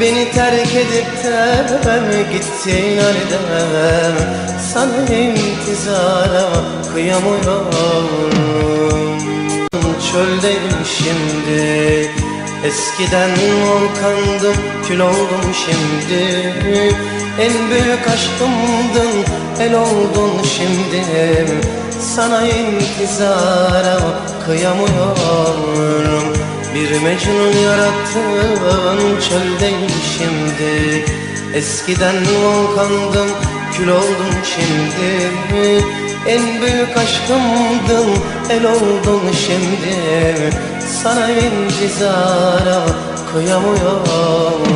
Beni terk edip de gittin halde Sana intizara kıyamıyorum. Çöldeyim şimdi. Eskiden volkandım kül oldum şimdi. En büyük aşkımdın el oldun şimdi. Sana intizara kıyamıyorum Bir Mecnun yarattın çöldeyim şimdi. Eskiden volkandım kül oldum şimdi. En büyük aşkımdın el oldun şimdi. Sana intizara kıyamıyorum